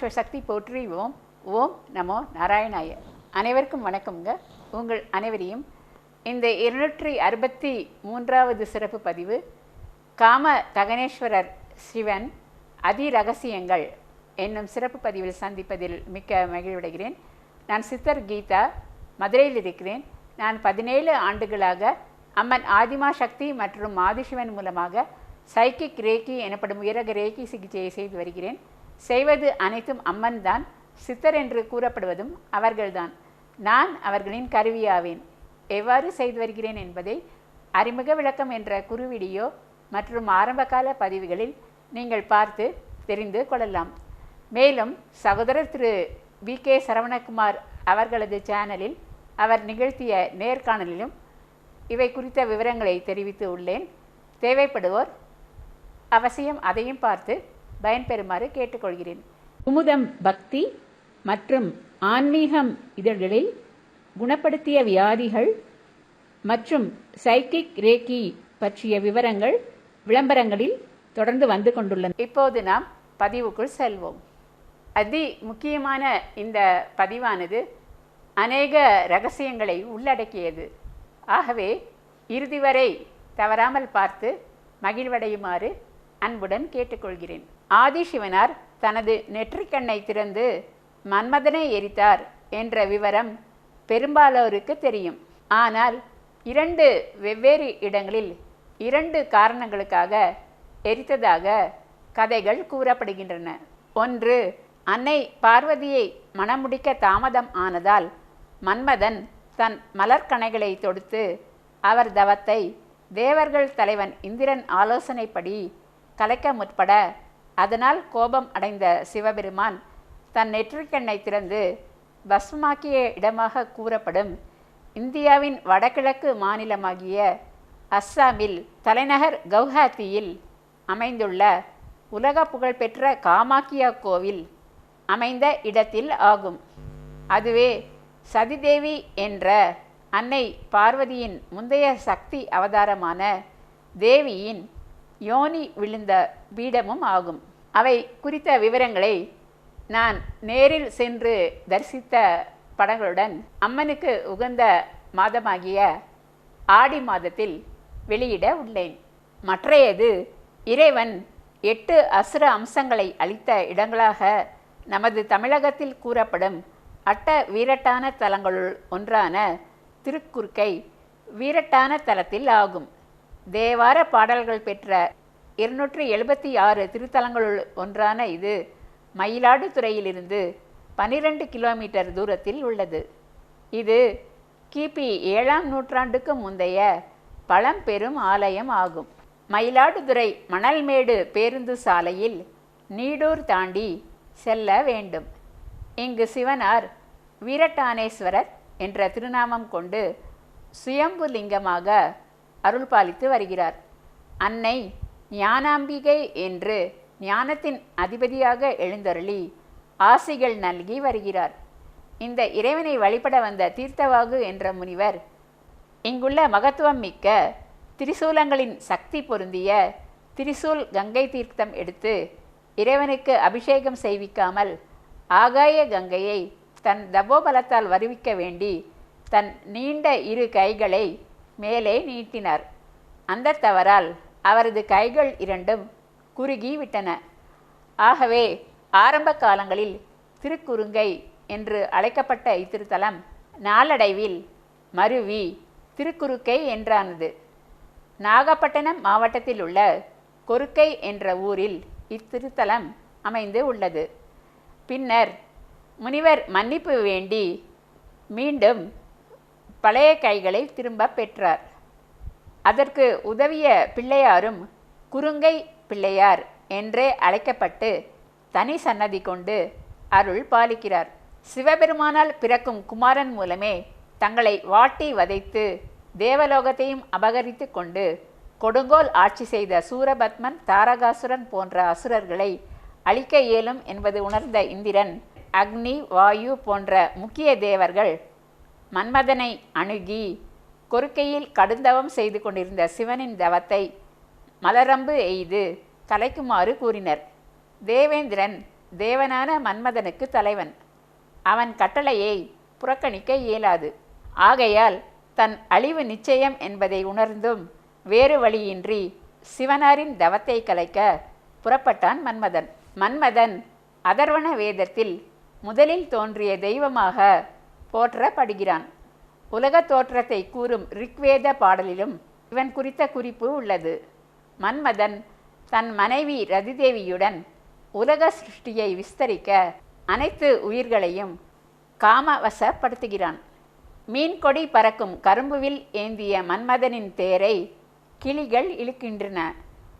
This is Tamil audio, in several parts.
ஆதிமா சிவசக்தி போற்றி ஓம். ஓம் நமோ நாராயணாய. அனைவருக்கும் வணக்கம்ங்க. உங்கள் அனைவரையும் இந்த இருநூற்றி அறுபத்தி மூன்றாவது சிறப்பு பதிவு காம தகனேஸ்வரர் சிவன் அதி ரகசியங்கள் என்னும் சிறப்பு பதிவில் சந்திப்பதில் மிக்க மகிழ்வடைகிறேன். நான் சித்தர் கீதா மதுரையில் இருக்கிறேன். நான் பதினேழு ஆண்டுகளாக அம்மன் ஆதிமா சக்தி மற்றும் ஆதிசிவன் மூலமாக சைக்கிக் ரேக்கி எனப்படும் உயரக ரேக்கி சிகிச்சையை செய்து வருகிறேன். செய்வது அனைத்தும் அம்மன் தான் சித்தர் என்று கூறப்படுவதும் அவர்கள்தான். நான் அவர்களின் கருவியாவேன். எவ்வாறு செய்து வருகிறேன் என்பதை அறிமுக விளக்கம் என்ற குறுவீடியோ மற்றும் ஆரம்பகால பதிவுகளில் நீங்கள் பார்த்து தெரிந்து கொள்ளலாம். மேலும் சகோதரர் திரு வி. கே. சரவணகுமார் அவர்களது சேனலில் அவர் நிகழ்த்திய நேர்காணலிலும் இவை குறித்த விவரங்களை தெரிவித்து உள்ளேன். தேவைப்படுவோர் அவசியம் அதையும் பார்த்து பயன்பெறுமாறு கேட்டுக்கொள்கிறேன். குமுதம் பக்தி மற்றும் ஆன்மீகம் இதழ்களில் குணப்படுத்திய வியாதிகள் மற்றும் சைக்கிக் ரேக்கி பற்றிய விவரங்கள் விளம்பரங்களில் தொடர்ந்து வந்து கொண்டுள்ளன. இப்போது நாம் பதிவுக்குள் செல்வோம். அதி முக்கியமான இந்த பதிவானது அநேக ரகசியங்களை உள்ளடக்கியது. ஆகவே இறுதி வரை தவறாமல் பார்த்து மகிழ்வடையுமாறு அன்புடன் கேட்டுக்கொள்கிறேன். ஆதிசிவனார் தனது நெற்றிக்கண்ணை திறந்து மன்மதனை எரித்தார் என்ற விவரம் பெரும்பாலோருக்கு தெரியும். ஆனால் இரண்டு வெவ்வேறு இடங்களில் இரண்டு காரணங்களுக்காக எரித்ததாக கதைகள் கூறப்படுகின்றன. ஒன்று அன்னை பார்வதியை மணமுடிக்க தாமதம் ஆனதால் மன்மதன் தன் மலர்கணைகளை தொடுத்து அவர் தவத்தை தேவர்கள் தலைவன் இந்திரன் ஆலோசனைப்படி கலைக்க முற்பட அதனால் கோபம் அடைந்த சிவபெருமான் தன் நெற்றிக்கண்ணை திறந்து பஸ்மாக்கிய இடமாக கூறப்படும் இந்தியாவின் வடகிழக்கு மாநிலமாகிய அஸ்ஸாமில் தலைநகர் கவுஹாத்தியில் அமைந்துள்ள உலக புகழ்பெற்ற காமாக்கியா கோவில் அமைந்த இடத்தில் ஆகும். அதுவே சதிதேவி என்ற அன்னை பார்வதியின் முந்தைய சக்தி அவதாரமான தேவியின் யோனி விழுந்த பீடமும் ஆகும். அவை குறித்த விவரங்களை நான் நேரில் சென்று தரிசித்த படங்களுடன் அம்மனுக்கு உகந்த மாதமாகிய ஆடி மாதத்தில் வெளியிட உள்ளேன். மற்றையது இறைவன் எட்டு அசுர அம்சங்களை அளித்த இடங்களாக நமது தமிழகத்தில் கூறப்படும் அட்ட வீரட்டான தலங்களுள் ஒன்றான திருக்குறுக்கை வீரட்டான தலத்தில் ஆகும். தேவார பாடல்கள் பெற்ற இருநூற்றி எழுபத்தி ஆறு திருத்தலங்களுள் ஒன்றான இது மயிலாடுதுறையிலிருந்து பனிரெண்டு கிலோமீட்டர் தூரத்தில் உள்ளது. இது கிபி ஏழாம் நூற்றாண்டுக்கு முந்தைய பழம்பெரும் ஆலயம் ஆகும். மயிலாடுதுறை மணல்மேடு பேருந்து சாலையில் நீடூர் தாண்டி செல்ல வேண்டும். இங்கு சிவனார் வீரட்டானேஸ்வரர் என்ற திருநாமம் கொண்டு சுயம்பு லிங்கமாக அருள்பாலித்து வருகிறார். அன்னை ஞானாம்பிகை என்று ஞானத்தின் அதிபதியாக எழுந்தருளி ஆசிகள் நல்கி வருகிறார். இந்த இறைவனை வழிபட வந்த தீர்த்தவாகு என்ற முனிவர் இங்குள்ள மகத்துவம் மிக்க திரிசூலங்களின் சக்தி பொருந்திய திரிசூல் கங்கை தீர்த்தம் எடுத்து இறைவனுக்கு அபிஷேகம் செய்விக்காமல் ஆகாய கங்கையை தன் தபோபலத்தால் வருவிக்க வேண்டி தன் நீண்ட இரு கைகளை மேலே நீட்டினார். அந்த தவறால் அவரது கைகள் இரண்டும் குறுகி விட்டன ஆகவே ஆரம்ப காலங்களில் திருக்குறுங்கை என்று அழைக்கப்பட்ட இத்திருத்தலம் நாளடைவில் மருவி திருக்குறுக்கை என்றானது. நாகப்பட்டினம் மாவட்டத்தில் உள்ள கொருக்கை என்ற ஊரில் இத்திருத்தலம் அமைந்து உள்ளது. பின்னர் முனிவர் மன்னிப்பு வேண்டி மீண்டும் பழைய கைகளை திரும்ப பெற்றார். அதற்கு உதவிய பிள்ளையாரும் குறுங்கை பிள்ளையார் என்றே அழைக்கப்பட்டு தனி சன்னதி கொண்டு அருள் பாலிக்கிறார். சிவபெருமானால் பிறக்கும் குமாரன் மூலமே தங்களை வாட்டி வதைத்து தேவலோகத்தையும் அபகரித்து கொண்டு கொடுங்கோல் ஆட்சி செய்த சூரபத்மன் தாரகாசுரன் போன்ற அசுரர்களை அழிக்க இயலும் என்பது உணர்ந்த இந்திரன் அக்னி வாயு போன்ற முக்கிய தேவர்கள் மன்மதனை அணுகி கொருக்கையில் கடுந்தவம் செய்து கொண்டிருந்த சிவனின் தவத்தை மலரம்பு எய்து கலைக்குமாறு கூறினர். தேவேந்திரன் தேவனான மன்மதனுக்கு தலைவன். அவன் கட்டளையை புறக்கணிக்க இயலாது. ஆகையால் தன் அழிவு நிச்சயம் என்பதை உணர்ந்தும் வேறு வழியின்றி சிவனாரின் தவத்தை கலைக்க புறப்பட்டான் மன்மதன். மன்மதன் அதர்வண வேதத்தில் முதலில் தோன்றிய தெய்வமாக போற்றப்படுகிறான். உலக தோற்றத்தை கூறும் ரிக்வேத பாடலிலும் இவன் குறித்த குறிப்பு உள்ளது. மன்மதன் தன் மனைவி ரதிதேவியுடன் உலக சிருஷ்டியை விஸ்தரிக்க அனைத்து உயிர்களையும் காமவசப்படுத்துகிறான். மீன்கொடி பறக்கும் கரும்புவில் ஏந்திய மன்மதனின் தேரை கிளிகள் இழுக்கின்றன.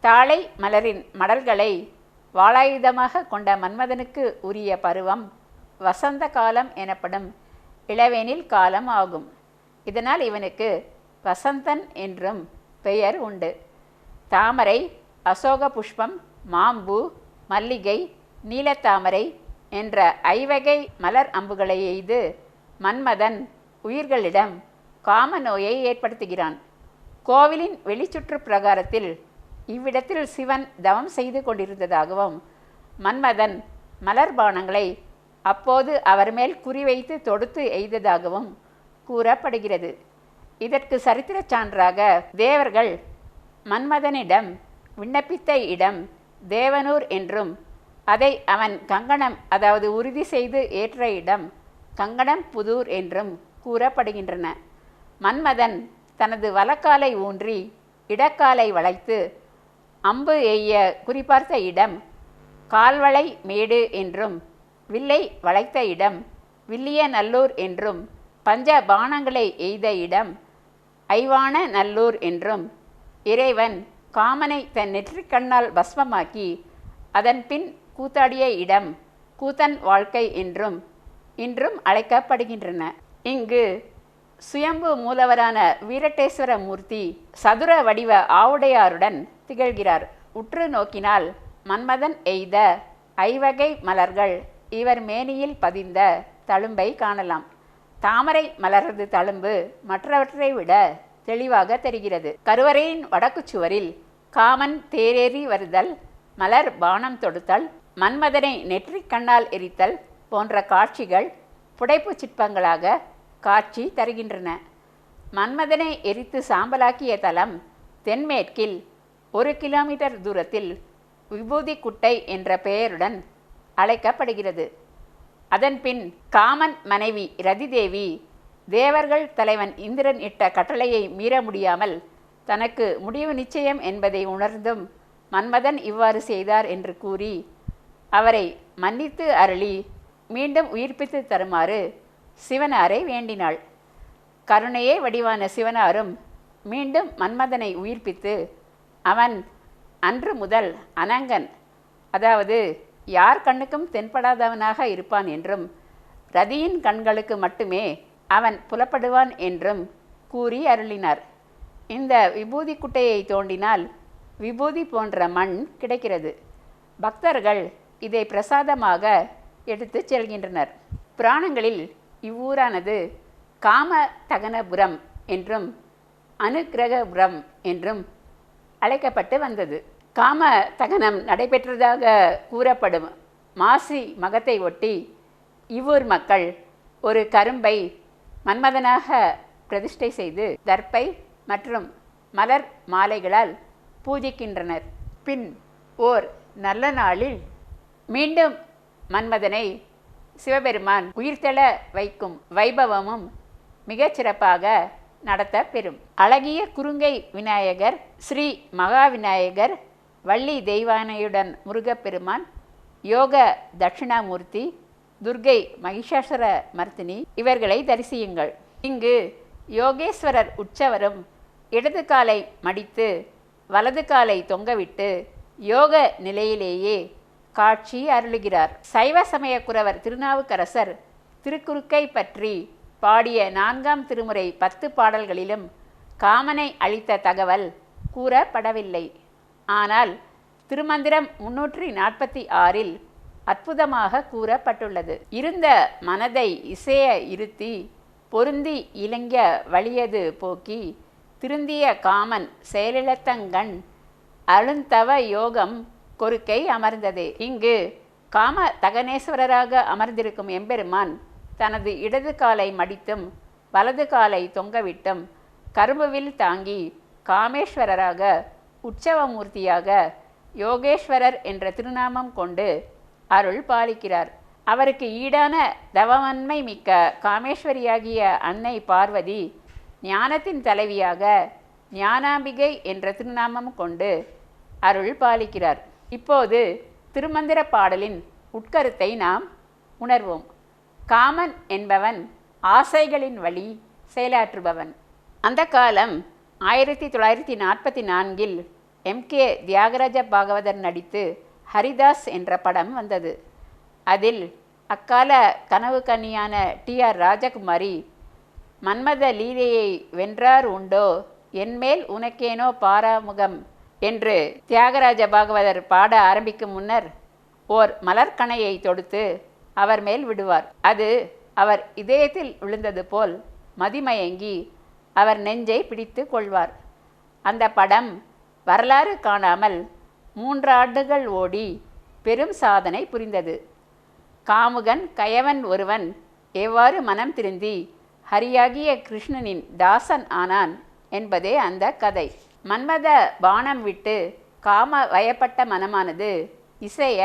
தாளை மலரின் மடல்களை வாளாயுதமாக கொண்ட மன்மதனுக்கு உரிய பருவம் வசந்த காலம் எனப்படும் இளவேனில் காலம் ஆகும். இதனால் இவனுக்கு வசந்தன் என்றும் பெயர் உண்டு. தாமரை அசோக புஷ்பம் மாம்பு மல்லிகை நீலத்தாமரை என்ற ஐவகை மலர் அம்புகளை எய்து மன்மதன் உயிர்களிடம் காம நோயை ஏற்படுத்துகிறான். கோவிலின் வெளிச்சுற்று பிரகாரத்தில் இவ்விடத்தில் சிவன் தவம் செய்து கொண்டிருந்ததாகவும் மன்மதன் மலர்பானங்களை அப்போது அவர் மேல் குறிவைத்து தொடுத்து எய்ததாகவும் கூறப்படுகிறது. இதற்கு சரித்திரச் சான்றாக தேவர்கள் மன்மதனிடம் விண்ணப்பித்த இடம் தேவனூர் என்றும் அதை அவன் கங்கணம் அதாவது உறுதி செய்து ஏற்ற இடம் கங்கணம் புதூர் என்றும் கூறப்படுகின்றன. மன்மதன் தனது வலக்காலை ஊன்றி இடக்காலை வளைத்து அம்பு எய்ய குறிபார்த்த இடம் கால்வளை மேடு என்றும் வில்லை வளைத்த இடம் வில்லிய நல்லூர் என்றும் பஞ்ச பானங்களை எய்த இடம் ஐவான நல்லூர் என்றும் இறைவன் காமனை தன் நெற்றிக்கண்ணால் பஸ்மமாக்கி அதன் பின் கூத்தாடிய இடம் கூத்தன் வாழ்க்கை என்றும் இன்றும் அழைக்கப்படுகின்றன. இங்கு சுயம்பு மூலவரான வீரட்டேஸ்வர மூர்த்தி சதுர வடிவ ஆவுடையாருடன் திகழ்கிறார். உற்று நோக்கினால் மன்மதன் எய்த ஐவகை மலர்கள் இவர் மேனியில் பதிந்த தழும்பை காணலாம். தாமரை மலரது தழும்பு மற்றவற்றை விட தெளிவாக தெரிகிறது. கருவறையின் வடக்கு சுவரில் காமன் தேரேறி வருதல் மலர் பானம் தொடுத்தல் மன்மதனை நெற்றிக் கண்ணால் எரித்தல் போன்ற காட்சிகள் புடைப்புச் சிற்பங்களாக காட்சி தருகின்றன. மன்மதனை எரித்து சாம்பலாக்கிய தலம் தென்மேற்கில் ஒரு கிலோமீட்டர் தூரத்தில் விபூதி குட்டை என்ற பெயருடன் அழைக்கப்படுகிறது. அதன்பின் காமன் மனைவி ரதிதேவி தேவர்கள் தலைவன் இந்திரன் இட்ட கட்டளையை மீற முடியாமல் தனக்கு முடிவு நிச்சயம் என்பதை உணர்ந்தும் மன்மதன் இவ்வாறு செய்தார் என்று கூறி அவரை மன்னித்து அருளி மீண்டும் உயிர்ப்பித்து தருமாறு சிவனாரை வேண்டினாள். கருணையே வடிவான சிவனாரும் மீண்டும் மன்மதனை உயிர்ப்பித்து அவன் அன்று முதல் அனங்கன் அதாவது யார் கண்ணுக்கும் தென்படாதவனாக இருப்பான் என்றும் ரதியின் கண்களுக்கு மட்டுமே அவன் புலப்படுவான் என்றும் கூறி அருளினார். இந்த விபூதி குட்டையை தோண்டினால் விபூதி போன்ற மண் கிடைக்கிறது. பக்தர்கள் இதை பிரசாதமாக எடுத்துச் செல்கின்றனர். புராணங்களில் இவ்வூரானது காம தகனபுரம் என்றும் அனுக்கிரகபுரம் என்றும் அழைக்கப்பட்டு வந்தது. காம தகனம் நடைபெற்றதாக கூறப்படும் மாசி மகத்தை ஒட்டி இவ்வூர் மக்கள் ஒரு கரும்பை மன்மதனாக பிரதிஷ்டை செய்து தர்ப்பை மற்றும் மலர் மாலைகளால் பூஜிக்கின்றனர். பின் ஓர் நல்ல நாளில் மீண்டும் மன்மதனை சிவபெருமான் உயிர்த்தெழ வைக்கும் வைபவமும் மிகச் சிறப்பாக நடத்த பெறும் அழகிய குறுங்கை விநாயகர் ஸ்ரீ மகாவிநாயகர் வள்ளி தெய்வானையுடன் முருகப்பெருமான் யோக தட்சிணாமூர்த்தி துர்கை மகிஷாசுர மர்த்தினி இவர்களை தரிசியுங்கள். இங்கு யோகேஸ்வரர் உற்சவரும் இடது காலை மடித்து வலது காலை தொங்கவிட்டு யோக நிலையிலேயே காட்சி அருளுகிறார். சைவ சமய குரவர் திருநாவுக்கரசர் திருக்குறுக்கை பற்றி பாடிய நான்காம் திருமுறை பத்து பாடல்களிலும் காமனை அளித்த தகவல் கூறப்படவில்லை. ஆனால் திருமந்திரம் முன்னூற்றி நாற்பத்தி ஆறில் அற்புதமாக கூறப்பட்டுள்ளது. இருந்த மனதை இசைய இருத்தி பொருந்தி இலங்க வழியது போக்கி திருந்திய காமன் செயலிழத்தங்கண் அழுந்தவ யோகம் கொருக்கை அமர்ந்தது. இங்கு காம தகனேஸ்வரராக அமர்ந்திருக்கும் எம்பெருமான் தனது இடது காலை மடித்தும் வலது காலை தொங்கவிட்டும் கரும்புவில் தாங்கி காமேஸ்வரராக உற்சவமூர்த்தியாக யோகேஸ்வரர் என்ற திருநாமம் கொண்டு அருள் பாலிக்கிறார். அவருக்கு ஈடான தவமன்மை மிக்க காமேஸ்வரியாகிய அன்னை பார்வதி ஞானத்தின் தலைவியாக ஞானாம்பிகை என்ற திருநாமம் கொண்டு அருள் பாலிக்கிறார். இப்போது திருமந்திர பாடலின் உட்கருத்தை நாம் உணர்வோம். காமன் என்பவன் ஆசைகளின் வழி செயலாற்றுபவன். அந்த காலம் ஆயிரத்தி தொள்ளாயிரத்தி நாற்பத்தி நான்கில் எம் கே தியாகராஜ பாகவதர் நடித்து ஹரிதாஸ் என்ற படம் வந்தது. அதில் அக்கால கனவு கன்னியான டி ஆர் ராஜகுமாரி மன்மத லீலையை வென்றார் உண்டோ என்மேல் உனக்கேனோ பாராமுகம் என்று தியாகராஜ பாகவதர் பாட ஆரம்பிக்கும் முன்னர் ஓர் மலர்கணையை தொடுத்து அவர் மேல் விடுவார். அது அவர் இதயத்தில் விழுந்தது போல் மதிமயங்கி அவர் நெஞ்சை பிடித்து கொள்வார். அந்த படம் வரலாறு காணாமல் மூன்று ஆண்டுகள் ஓடி பெரும் சாதனை புரிந்தது. காமுகன் கயவன் ஒருவன் எவ்வாறு மனம் திருந்தி ஹரியாகிய கிருஷ்ணனின் தாசன் ஆனான் என்பதே அந்த கதை. மன்மத பானம் விட்டு காம வயப்பட்ட மனமானது இசைய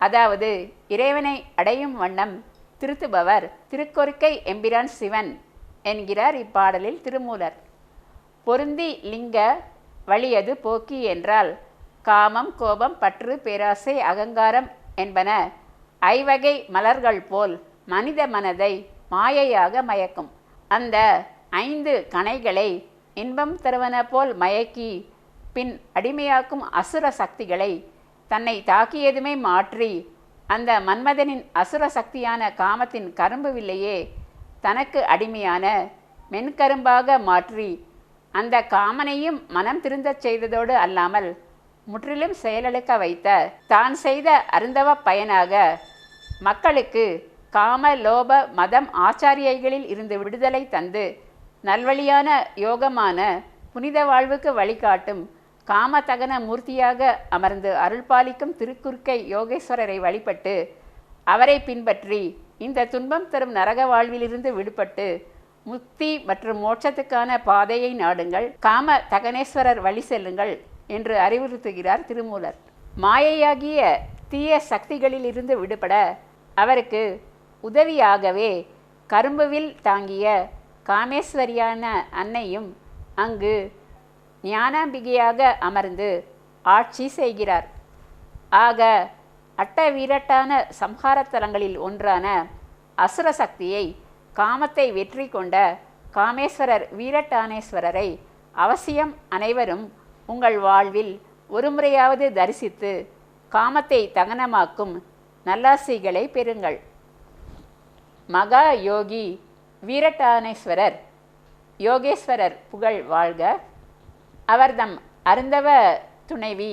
அதாவது இறைவனை அடையும் வண்ணம் திருத்துபவர் திருக்கொருக்கை எம்பிரான் சிவன் என்கிறார் இப்பாடலில் திருமூலர். பொருந்தி லிங்க வழியது போக்கி என்றால் காமம் கோபம் பற்று பேராசை அகங்காரம் என்பன ஐவகை மலர்கள் போல் மனித மனதை மாயையாக மயக்கும். அந்த ஐந்து கணைகளை இன்பம் தருவன போல் மயக்கி பின் அடிமையாக்கும் அசுர சக்திகளை தன்னை தாக்கியதுமே மாற்றி அந்த மன்மதனின் அசுர சக்தியான காமத்தின் கரும்பு வில்லையே தனக்கு அடிமையான மென்கரும்பாக மாற்றி அந்த காமனையும் மனம் திருந்தச் செய்ததோடு அல்லாமல் முற்றிலும் செயலழுக்க வைத்த தான் செய்த அருந்தவ பயனாக மக்களுக்கு காம லோப மதம் ஆச்சாரியைகளில் இருந்து விடுதலை தந்து நல்வழியான யோகமான புனித வாழ்வுக்கு வழிகாட்டும் காமதகன மூர்த்தியாக அமர்ந்து அருள்பாலிக்கும் திருக்குறுக்கை யோகேஸ்வரரை வழிபட்டு அவரை பின்பற்றி இந்த துன்பம் தரும் நரக வாழ்விலிருந்து விடுபட்டு முக்தி மற்றும் மோட்சத்துக்கான பாதையை நாடுங்கள். காம தகனேஸ்வரர் வழி செல்லுங்கள் என்று அறிவுறுத்துகிறார் திருமூலர். மாயையாகிய தீய சக்திகளிலிருந்து விடுபட அவருக்கு உதவியாகவே கரும்புவில் தாங்கிய காமேஸ்வரியான அன்னையும் அங்கு ஞானாம்பிகையாக அமர்ந்து ஆட்சி செய்கிறார். ஆக அட்டவீரட்டான சம்ஹாரத்தலங்களில் ஒன்றான அசுர சக்தியை காமத்தை வெற்றி கொண்ட காமேஸ்வரர் வீரட்டானேஸ்வரரை அவசியம் அனைவரும் உங்கள் வாழ்வில் ஒருமுறையாவது தரிசித்து காமத்தை தகனமாக்கும் நல்லாசிகளை பெறுங்கள். மகா யோகி வீரட்டானேஸ்வரர் யோகேஸ்வரர் புகழ் வாழ்க. அவர்தம் அருந்தவ துணைவி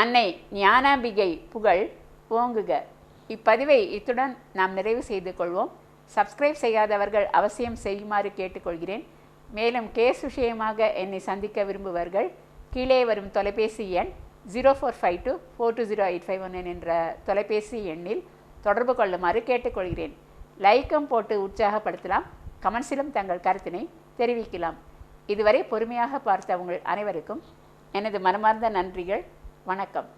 அன்னை ஞானாம்பிகை புகழ் ஓங்குக. இப்பதிவை இத்துடன் நாம் நிறைவு செய்து கொள்வோம். சப்ஸ்கிரைப் செய்யாதவர்கள் அவசியம் செய்யுமாறு கேட்டுக்கொள்கிறேன். மேலும் கேஸ் விஷயமாக என்னை சந்திக்க விரும்புவர்கள் கீழே வரும் தொலைபேசி எண் zero four five two four two zero eight five one என்ற தொலைபேசி எண்ணில் தொடர்பு கொள்ளுமாறு கேட்டுக்கொள்கிறேன். லைக்கும் போட்டு உற்சாகப்படுத்தலாம். கமெண்ட்ஸிலும் தங்கள் கருத்தினை தெரிவிக்கலாம். இதுவரை பொறுமையாக பார்த்த உங்கள் அனைவருக்கும் எனது மனமார்ந்த நன்றிகள். வணக்கம்.